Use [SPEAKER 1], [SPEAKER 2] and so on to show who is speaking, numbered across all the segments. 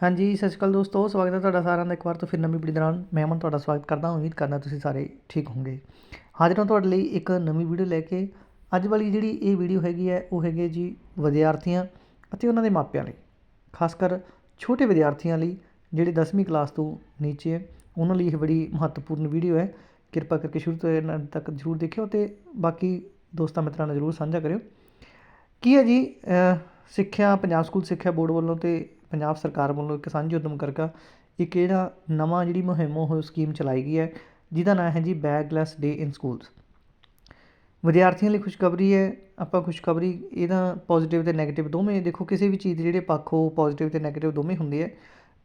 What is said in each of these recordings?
[SPEAKER 1] ਹਾਂਜੀ, ਸਤਿ ਸ਼੍ਰੀ ਅਕਾਲ ਦੋਸਤੋ, ਸਵਾਗਤ ਹੈ ਤੁਹਾਡਾ ਸਾਰਿਆਂ ਦਾ ਇੱਕ ਵਾਰ ਤੋਂ ਫਿਰ ਨਵੀਂ ਵੀਡੀਓ ਦੌਰਾਨ ਮੈਂ ਅਮਨ ਤੁਹਾਡਾ ਸਵਾਗਤ ਕਰਦਾ ਹਾਂ। ਉਮੀਦ ਕਰਦਾ ਤੁਸੀਂ ਸਾਰੇ ਠੀਕ ਹੋਵੋਗੇ। ਹਾਜ਼ਰ ਹਾਂ ਤੁਹਾਡੇ ਲਈ ਇੱਕ ਨਵੀਂ ਵੀਡੀਓ ਲੈ ਕੇ। ਅੱਜ ਵਾਲੀ ਜਿਹੜੀ ਇਹ ਵੀਡੀਓ ਹੈਗੀ ਹੈ, ਉਹ ਹੈਗੀ ਹੈ ਜੀ ਵਿਦਿਆਰਥੀਆਂ ਅਤੇ ਉਹਨਾਂ ਦੇ ਮਾਪਿਆਂ ਲਈ। ਖਾਸ ਕਰ ਛੋਟੇ ਵਿਦਿਆਰਥੀਆਂ ਲਈ, ਜਿਹੜੇ 10ਵੀਂ ਕਲਾਸ ਤੋਂ ਨੀਚੇ ਹੈ, ਉਹਨਾਂ ਲਈ ਇਹ ਬੜੀ ਮਹੱਤਵਪੂਰਨ ਵੀਡੀਓ ਹੈ। ਕਿਰਪਾ ਕਰਕੇ ਸ਼ੁਰੂ ਤੋਂ ਇਹਨਾਂ ਤੱਕ ਜ਼ਰੂਰ ਦੇਖਿਓ ਤੇ ਬਾਕੀ ਦੋਸਤਾਂ ਮਿੱਤਰਾਂ ਨਾਲ ਜ਼ਰੂਰ ਸਾਂਝਾ ਕਰਿਓ। ਕੀ ਹੈ ਜੀ ਸਿੱਖਿਆ, ਪੰਜਾਬ ਸਕੂਲ ਸਿੱਖਿਆ ਬੋਰਡ ਵੱਲੋਂ ਤੇ ਪੰਜਾਬ ਸਰਕਾਰ ਵੱਲੋਂ ਇੱਕ ਸਾਂਝੇ ਉੱਦਮ ਕਰਕੇ ਇੱਕ ਜਿਹੜਾ ਨਵਾਂ ਜਿਹੜੀ ਮੁਹਿੰਮ ਉਹ ਸਕੀਮ ਚਲਾਈ ਗਈ ਹੈ, ਜਿਹਦਾ ਨਾਂ ਹੈ ਜੀ ਬੈਗਲੈਸ ਡੇ ਇਨ ਸਕੂਲਸ ਵਿਦਿਆਰਥੀਆਂ ਲਈ ਖੁਸ਼ਖਬਰੀ ਹੈ, ਆਪਾਂ ਖੁਸ਼ਖਬਰੀ ਇਹਦਾ ਪੋਜ਼ਿਟਿਵ ਤੇ ਨੈਗੇਟਿਵ ਦੋਵੇਂ ਦੇਖੋ, ਕਿਸੇ ਵੀ ਚੀਜ਼ ਦੇ ਜਿਹੜੇ ਪੱਖ ਉਹ ਪੋਜ਼ਿਟਿਵ ਤੇ ਨੈਗੇਟਿਵ ਦੋਵੇਂ ਹੁੰਦੇ ਆ,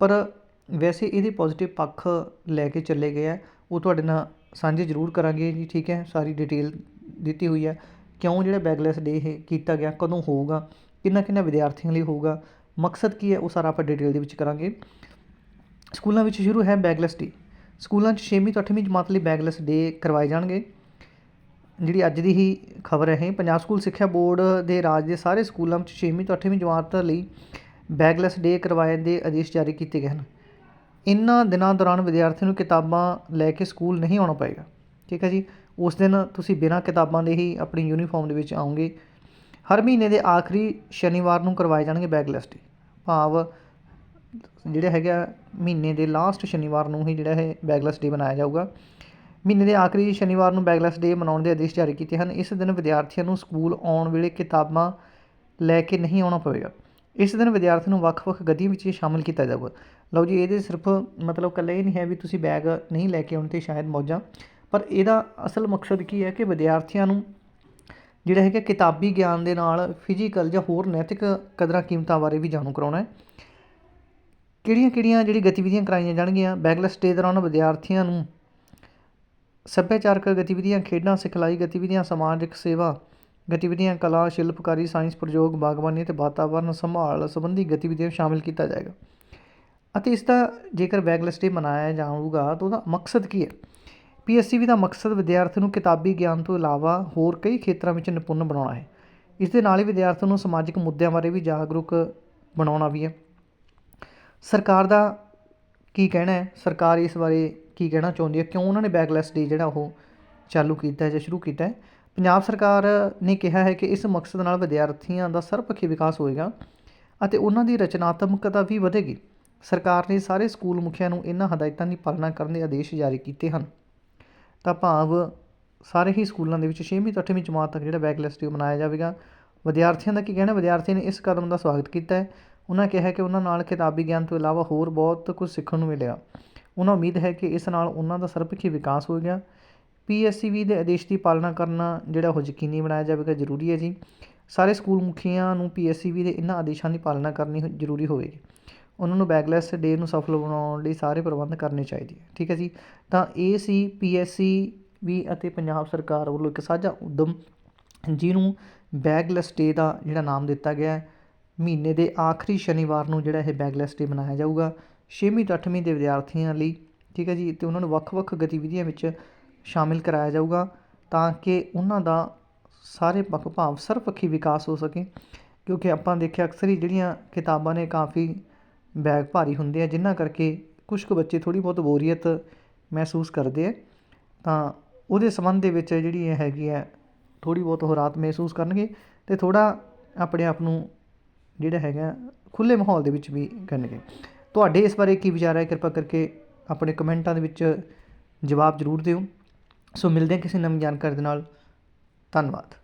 [SPEAKER 1] ਪਰ ਵੈਸੇ ਇਹਦੇ ਪੋਜ਼ਿਟਿਵ ਪੱਖ ਲੈ ਕੇ ਚੱਲੇ ਗਏ ਆ, ਉਹ ਤੁਹਾਡੇ ਨਾਲ ਸਾਂਝੇ ਜ਼ਰੂਰ ਕਰਾਂਗੇ ਜੀ, ਠੀਕ ਹੈ? ਸਾਰੀ ਡਿਟੇਲ ਦਿੱਤੀ ਹੋਈ ਹੈ। ਕਿਉਂ ਜਿਹੜਾ ਬੈਗਲੈਸ ਡੇ ਇਹ ਕੀਤਾ ਗਿਆ, ਕਦੋਂ ਹੋਊਗਾ ਕਿੰਨਾ ਕਿੰਨਾ ਵਿਦਿਆਰਥੀਆਂ ਲਈ ਹੋਊਗਾ ਮਕਸਦ ਕੀ ਹੈ ਉਹ ਸਾਰਾ ਆਪਾਂ ਡਿਟੇਲ ਦੇ ਵਿੱਚ ਕਰਾਂਗੇ। ਸਕੂਲਾਂ ਵਿੱਚ ਸ਼ੁਰੂ ਹੈ ਬੈਗਲੈਸ ਡੇ। ਸਕੂਲਾਂ 'ਚ 6ਵੀਂ ਤੋਂ 8ਵੀਂ ਜਮਾਤ ਲਈ ਬੈਗਲੈਸ ਡੇ ਕਰਵਾਏ ਜਾਣਗੇ। ਜਿਹੜੀ ਅੱਜ ਦੀ ਹੀ ਖਬਰ ਹੈ ਇਹ, ਪੰਜਾਬ ਸਕੂਲ ਸਿੱਖਿਆ ਬੋਰਡ ਦੇ ਰਾਜ ਦੇ ਸਾਰੇ ਸਕੂਲਾਂ ਵਿੱਚ 6ਵੀਂ ਤੋਂ 8ਵੀਂ ਜਮਾਤ ਲਈ ਬੈਗਲੈਸ ਡੇ ਕਰਵਾਏ ਦੇ ਆਦੇਸ਼ ਜਾਰੀ ਕੀਤੇ ਗਏ ਹਨ। ਇਨ੍ਹਾਂ ਦਿਨਾਂ ਦੌਰਾਨ ਵਿਦਿਆਰਥੀਆਂ ਨੂੰ ਕਿਤਾਬਾਂ ਲੈ ਕੇ ਸਕੂਲ ਨਹੀਂ ਆਉਣਾ ਪਏਗਾ। ਠੀਕ ਹੈ ਜੀ? ਉਸ ਦਿਨ ਤੁਸੀਂ ਬਿਨਾਂ ਕਿਤਾਬਾਂ ਦੇ ਹੀ ਆਪਣੀ ਯੂਨੀਫਾਰਮ ਦੇ ਵਿੱਚ ਆਓਗੇ। ਹਰ ਮਹੀਨੇ ਦੇ ਆਖਰੀ ਸ਼ਨੀਵਾਰ ਨੂੰ ਕਰਵਾਏ ਜਾਣਗੇ ਬੈਗਲੈਸ ਡੇ ਭਾਵ ਜਿਹੜਾ ਹੈਗਾ ਮਹੀਨੇ ਦੇ ਲਾਸਟ ਸ਼ਨੀਵਾਰ ਨੂੰ ਹੀ ਜਿਹੜਾ ਹੈ ਬੈਗਲੈਸ ਡੇ ਮਨਾਇਆ ਜਾਊਗਾ। ਮਹੀਨੇ ਦੇ ਆਖਰੀ ਸ਼ਨੀਵਾਰ ਨੂੰ ਬੈਗਲੈਸ ਡੇ ਮਨਾਉਣ ਦੇ ਆਦੇਸ਼ ਜਾਰੀ ਕੀਤੇ ਹਨ। ਇਸ ਦਿਨ ਵਿਦਿਆਰਥੀਆਂ ਨੂੰ ਸਕੂਲ ਆਉਣ ਵੇਲੇ ਕਿਤਾਬਾਂ ਲੈ ਕੇ ਨਹੀਂ ਆਉਣਾ ਪਵੇਗਾ। ਇਸ ਦਿਨ ਵਿਦਿਆਰਥੀ ਨੂੰ ਵੱਖ-ਵੱਖ ਗਤੀਆਂ ਵਿੱਚ ਸ਼ਾਮਲ ਕੀਤਾ ਜਾਊਗਾ। ਲਓ ਜੀ, ਇਹਦੇ ਸਿਰਫ ਮਤਲਬ ਇਕੱਲਾ ਇਹ ਨਹੀਂ ਹੈ ਵੀ ਤੁਸੀਂ ਬੈਗ ਨਹੀਂ ਲੈ ਕੇ ਆਉਣ ਤੇ ਸ਼ਾਇਦ ਮੌਜਾਂ, ਪਰ ਇਹਦਾ ਅਸਲ ਮਕਸਦ ਕੀ ਹੈ ਕਿ ਵਿਦਿਆਰਥੀਆਂ ਨੂੰ ਜਿਹੜਾ ਹੈਗਾ ਕਿਤਾਬੀ ਗਿਆਨ ਦੇ ਨਾਲ ਫਿਜ਼ੀਕਲ ਜਾਂ ਹੋਰ ਨੈਤਿਕ ਕਦਰਾਂ ਕੀਮਤਾਂ ਬਾਰੇ ਵੀ ਜਾਣੂ ਕਰਾਉਣਾ ਹੈ। ਕਿਹੜੀਆਂ ਕਿਹੜੀਆਂ ਜਿਹੜੀ ਗਤੀਵਿਧੀਆਂ ਕਰਾਈਆਂ ਜਾਣਗੀਆਂ? ਬੈਗਲੈਸ ਡੇ ਦੌਰਾਨ ਵਿਦਿਆਰਥੀਆਂ ਨੂੰ ਸੱਭਿਆਚਾਰਕ ਗਤੀਵਿਧੀਆਂ, ਖੇਡਾਂ, ਸਿਖਲਾਈ ਗਤੀਵਿਧੀਆਂ, ਸਮਾਜਿਕ ਸੇਵਾ ਗਤੀਵਿਧੀਆਂ, ਕਲਾ, ਸ਼ਿਲਪਕਾਰੀ, ਸਾਇੰਸ, ਪ੍ਰਯੋਗ, ਬਾਗਬਾਨੀ ਅਤੇ ਵਾਤਾਵਰਣ ਸੰਭਾਲ ਸੰਬੰਧੀ ਗਤੀਵਿਧੀਆਂ ਸ਼ਾਮਿਲ ਕੀਤਾ ਜਾਏਗਾ। ਅਤੇ ਇਸ ਦਾ ਜੇਕਰ ਬੈਗਲੈਸ ਡੇ ਮਨਾਇਆ ਜਾਊਗਾ ਤਾਂ ਉਹਦਾ ਮਕਸਦ ਕੀ ਹੈ? ਪੀਐਸਸੀਬੀ ਦਾ ਮਕਸਦ ਵਿਦਿਆਰਥੀ ਨੂੰ ਕਿਤਾਬੀ ਗਿਆਨ ਤੋਂ ਇਲਾਵਾ ਹੋਰ ਕਈ ਖੇਤਰਾਂ ਵਿੱਚ ਨਿਪੁੰਨ ਬਣਾਉਣਾ ਹੈ। ਇਸ ਦੇ ਨਾਲ ਹੀ ਵਿਦਿਆਰਥੀ ਨੂੰ ਸਮਾਜਿਕ ਮੁੱਦਿਆਂ ਬਾਰੇ ਵੀ ਜਾਗਰੂਕ ਬਣਾਉਣਾ ਵੀ ਹੈ। ਸਰਕਾਰ ਦਾ ਕੀ ਕਹਿਣਾ ਹੈ? ਸਰਕਾਰ ਇਸ ਬਾਰੇ ਕੀ ਕਹਿਣਾ ਚਾਹੁੰਦੀ ਹੈ? ਕਿਉਂ ਉਹਨਾਂ ਨੇ ਬੈਕਲੈਸ ਡੇ ਜਿਹੜਾ ਉਹ ਚਾਲੂ ਕੀਤਾ ਹੈ ਜਾਂ ਸ਼ੁਰੂ ਕੀਤਾ ਹੈ? ਪੰਜਾਬ ਸਰਕਾਰ ਨੇ ਕਿਹਾ ਹੈ ਕਿ ਇਸ ਮਕਸਦ ਨਾਲ ਵਿਦਿਆਰਥੀਆਂ ਦਾ ਸਰਬਪੱਖੀ ਵਿਕਾਸ ਹੋਏਗਾ ਅਤੇ ਉਹਨਾਂ ਦੀ ਰਚਨਾਤਮਕਤਾ ਵੀ ਵਧੇਗੀ। ਸਰਕਾਰ ਨੇ ਸਾਰੇ ਸਕੂਲ ਮੁਖੀਆਂ ਨੂੰ ਇਹਨਾਂ ਹਦਾਇਤਾਂ ਦੀ ਪਾਲਣਾ ਕਰਨ ਦੇ ਆਦੇਸ਼ ਜਾਰੀ ਕੀਤੇ ਹਨ। ਤਾਂ ਭਾਵ ਸਾਰੇ ਹੀ ਸਕੂਲਾਂ ਦੇ ਵਿੱਚ 6ਵੀਂ ਤੋਂ 8ਵੀਂ ਜਮਾਤ ਤੱਕ ਜਿਹੜਾ ਬੈਕਲੈਸ ਡੇ ਮਨਾਇਆ ਜਾਵੇਗਾ। ਵਿਦਿਆਰਥੀਆਂ ਦਾ ਕੀ ਕਹਿਣਾ? ਵਿਦਿਆਰਥੀਆਂ ਨੇ ਇਸ ਕਦਮ ਦਾ ਸਵਾਗਤ ਕੀਤਾ ਹੈ। ਉਹਨਾਂ ਕਿਹਾ ਕਿ ਉਹਨਾਂ ਨਾਲ ਕਿਤਾਬੀ ਗਿਆਨ ਤੋਂ ਇਲਾਵਾ ਹੋਰ ਬਹੁਤ ਕੁਝ ਸਿੱਖਣ ਨੂੰ ਮਿਲਿਆ। ਉਹਨਾਂ ਉਮੀਦ ਹੈ ਕਿ ਇਸ ਨਾਲ ਉਹਨਾਂ ਦਾ ਸਰਬਪੱਖੀ ਵਿਕਾਸ ਹੋਵੇਗਾ ਪੀਐਸਸੀਬੀ ਦੇ ਆਦੇਸ਼ ਦੀ ਪਾਲਣਾ ਕਰਨਾ ਜਿਹੜਾ ਉਹ ਯਕੀਨੀ ਬਣਾਇਆ ਜਾਵੇਗਾ, ਜ਼ਰੂਰੀ ਹੈ ਜੀ। ਸਾਰੇ ਸਕੂਲ ਮੁਖੀਆਂ ਨੂੰ ਪੀਐਸਸੀਬੀ ਦੇ ਇਹਨਾਂ ਆਦੇਸ਼ਾਂ ਦੀ ਪਾਲਣਾ ਕਰਨੀ ਹੋ- ਜ਼ਰੂਰੀ ਹੋਵੇਗੀ। ਉਹਨਾਂ ਨੂੰ ਬੈਗਲੈਸ ਡੇ ਨੂੰ ਸਫਲ ਬਣਾਉਣ ਲਈ ਸਾਰੇ ਪ੍ਰਬੰਧ ਕਰਨੇ ਚਾਹੀਦੇ ਹੈ ਠੀਕ ਹੈ ਜੀ? ਤਾਂ ਇਹ ਸੀ ਪੀਐਸਸੀ ਵੀ ਅਤੇ ਪੰਜਾਬ ਸਰਕਾਰ ਵੱਲੋਂ ਇੱਕ ਸਾਂਝਾ ਉਦਮ ਜਿਹਨੂੰ ਬੈਗਲੈਸ ਡੇ ਦਾ ਜਿਹੜਾ ਨਾਮ ਦਿੱਤਾ ਗਿਆ ਹੈ, ਮਹੀਨੇ ਦੇ ਆਖਰੀ ਸ਼ਨੀਵਾਰ ਨੂੰ ਜਿਹੜਾ ਇਹ ਬੈਗਲੈਸ ਡੇ ਮਨਾਇਆ ਜਾਊਗਾ। 6ਵੀਂ ਤੋਂ 8ਵੀਂ ਦੇ ਵਿਦਿਆਰਥੀਆਂ ਲਈ, ਠੀਕ ਹੈ ਜੀ? ਤੇ ਉਹਨਾਂ ਨੂੰ ਵੱਖ-ਵੱਖ ਗਤੀਵਿਧੀਆਂ ਵਿੱਚ ਸ਼ਾਮਿਲ ਕਰਾਇਆ ਜਾਊਗਾ ਤਾਂ ਕਿ ਉਹਨਾਂ ਦਾ ਸਾਰੇ ਪੱਖ ਭਾਵ ਸਰਵਪੱਖੀ ਵਿਕਾਸ ਹੋ ਸਕੇ। ਕਿਉਂਕਿ ਆਪਾਂ ਦੇਖਿਆ ਅਕਸਰ ਹੀ ਜਿਹੜੀਆਂ ਕਿਤਾਬਾਂ ਨੇ ਕਾਫੀ ਬੈਗ ਭਾਰੀ ਹੁੰਦੇ ਆ ਜਿਹਨਾਂ ਕਰਕੇ ਕੁਛ ਕੁ ਬੱਚੇ ਥੋੜ੍ਹੀ ਬਹੁਤ ਬੋਰੀਅਤ ਮਹਿਸੂਸ ਕਰਦੇ ਹੈ ਤਾਂ ਉਹਦੇ ਸੰਬੰਧ ਦੇ ਵਿੱਚ ਜਿਹੜੀ ਇਹ ਹੈਗੀ ਹੈ ਥੋੜ੍ਹੀ ਬਹੁਤ ਉਹ ਰਾਤ ਮਹਿਸੂਸ ਕਰਨਗੇ ਅਤੇ ਥੋੜ੍ਹਾ ਆਪਣੇ ਆਪ ਨੂੰ ਜਿਹੜਾ ਹੈਗਾ, ਖੁੱਲ੍ਹੇ ਮਾਹੌਲ ਦੇ ਵਿੱਚ ਵੀ ਕਰਨਗੇ। ਤੁਹਾਡੇ ਇਸ ਬਾਰੇ ਕੀ ਵਿਚਾਰ ਹੈ? ਕਿਰਪਾ ਕਰਕੇ ਆਪਣੇ ਕਮੈਂਟਾਂ ਦੇ ਵਿੱਚ ਜਵਾਬ ਜ਼ਰੂਰ ਦਿਓ। ਸੋ ਮਿਲਦੇ ਹਾਂ ਕਿਸੇ ਨਵੀਂ ਜਾਣਕਾਰੀ ਦੇ ਨਾਲ। ਧੰਨਵਾਦ।